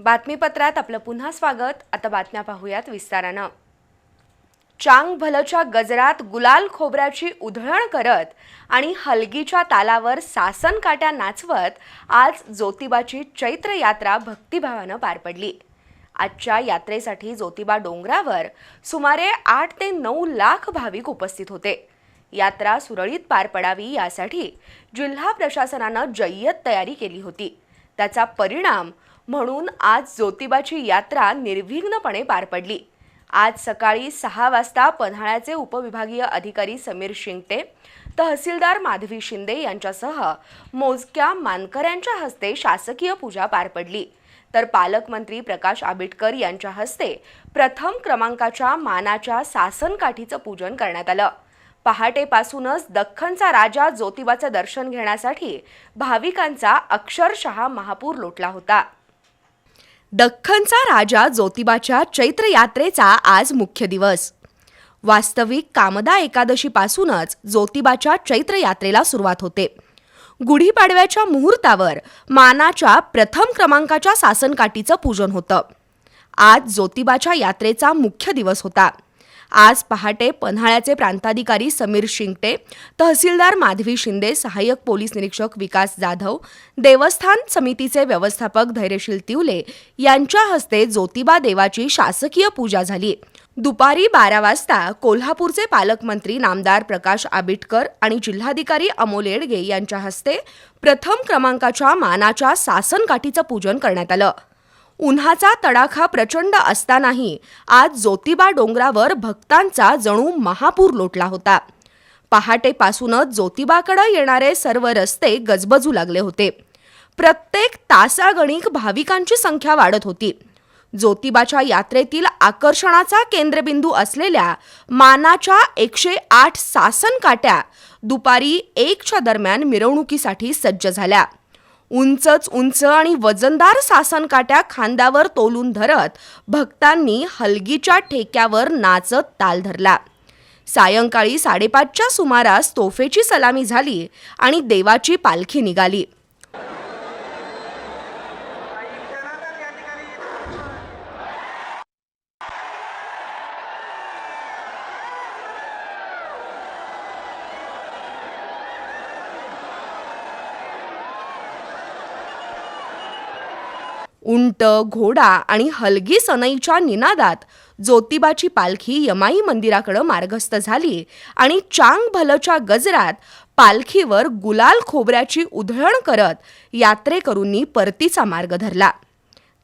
बातमीपत्रात आपलं पुन्हा स्वागत. आता बातम्या पाहूयात विस्तारानं. चांग भलच्या गजरात गुलाल खोबऱ्याची उधळण करत आणि हलगीच्या तालावर सासन काट्या नाचवत आज ज्योतिबाची चैत्र यात्रा भक्तिभावानं पार पडली. आजच्या यात्रेसाठी ज्योतिबा डोंगरावर सुमारे आठ ते नऊ लाख भाविक उपस्थित होते. यात्रा सुरळीत पार पडावी यासाठी जिल्हा प्रशासनानं जय्यत तयारी केली होती. त्याचा परिणाम म्हणून आज ज्योतिबाची यात्रा निर्विघ्नपणे पार पडली. आज सकाळी सहा वाजता पन्हाळ्याचे उपविभागीय अधिकारी समीर शिंगटे तहसीलदार माधवी शिंदे यांच्यासह मोजक्या मानकऱ्यांच्या हस्ते शासकीय पूजा पार पडली. तर पालकमंत्री प्रकाश आंबेडकर यांच्या हस्ते प्रथम क्रमांकाच्या मानाच्या सासनकाठीचं पूजन करण्यात आलं. पहाटेपासूनच दख्खनचा राजा ज्योतिबाचं दर्शन घेण्यासाठी भाविकांचा अक्षरशः महापूर लोटला होता. दख्खनचा राजा ज्योतिबाच्या चैत्र यात्रेचा आज मुख्य दिवस. वास्तविक कामदा एकादशीपासूनच ज्योतिबाच्या चैत्र यात्रेला सुरुवात होते. गुढीपाडव्याच्या मुहूर्तावर मानाच्या प्रथम क्रमांकाच्या सासनकाठीचं पूजन होतं. आज ज्योतिबाच्या यात्रेचा मुख्य दिवस होता. आज पहाटे पन्हाळ्याचे प्रांताधिकारी समीर शिंगटे तहसीलदार माधवी शिंदे सहाय्यक पोलीस निरीक्षक विकास जाधव देवस्थान समितीचे व्यवस्थापक धैर्यशील तिवले यांच्या हस्ते ज्योतिबा देवाची शासकीय पूजा झाली. दुपारी बारा वाजता कोल्हापूरचे पालकमंत्री नामदार प्रकाश आबिटकर आणि जिल्हाधिकारी अमोल येडगे यांच्या हस्ते प्रथम क्रमांकाच्या मानाच्या सासनकाठीचं पूजन करण्यात आलं. उन्हाचा तडाखा प्रचंड असतानाही आज ज्योतिबा डोंगरावर भक्तांचा जणू महापूर लोटला होता. पहाटेपासूनच ज्योतिबाकडे येणारे सर्व रस्ते गजबजू लागले होते. प्रत्येक तासागणिक भाविकांची संख्या वाढत होती. ज्योतिबाच्या यात्रेतील आकर्षणाचा केंद्रबिंदू असलेल्या मानाच्या एकशे आठ सासन काट्या दुपारी एकच्या दरम्यान मिरवणुकीसाठी सज्ज झाल्या. उंचच उंच आणि वजनदार सासनकाट्या खांद्यावर तोलून धरत भक्तांनी हलगीच्या ठेक्यावर नाचत ताल धरला. सायंकाळी साडेपाचच्या सुमारास तोफेची सलामी झाली आणि देवाची पालखी निघाली. उंट घोडा आणि हलगी सनईच्या निनादात ज्योतिबाची पालखी यमाई मंदिराकडे मार्गस्थ झाली आणि चांग भलच्या गजरात पालखीवर गुलाल खोबऱ्याची उधळण करत यात्रेकरूंनी परतीचा मार्ग धरला.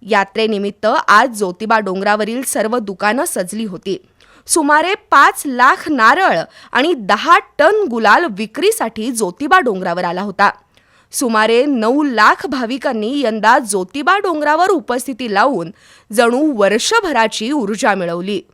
यात्रेनिमित्त आज ज्योतिबा डोंगरावरील सर्व दुकानं सजली होती. सुमारे पाच लाख नारळ आणि दहा टन गुलाल विक्रीसाठी ज्योतिबा डोंगरावर आला होता. सुमारे नऊ लाख भाविकांनी यंदा ज्योतिबा डोंगरावर उपस्थिती लावून जणू वर्षभराची ऊर्जा मिळवली.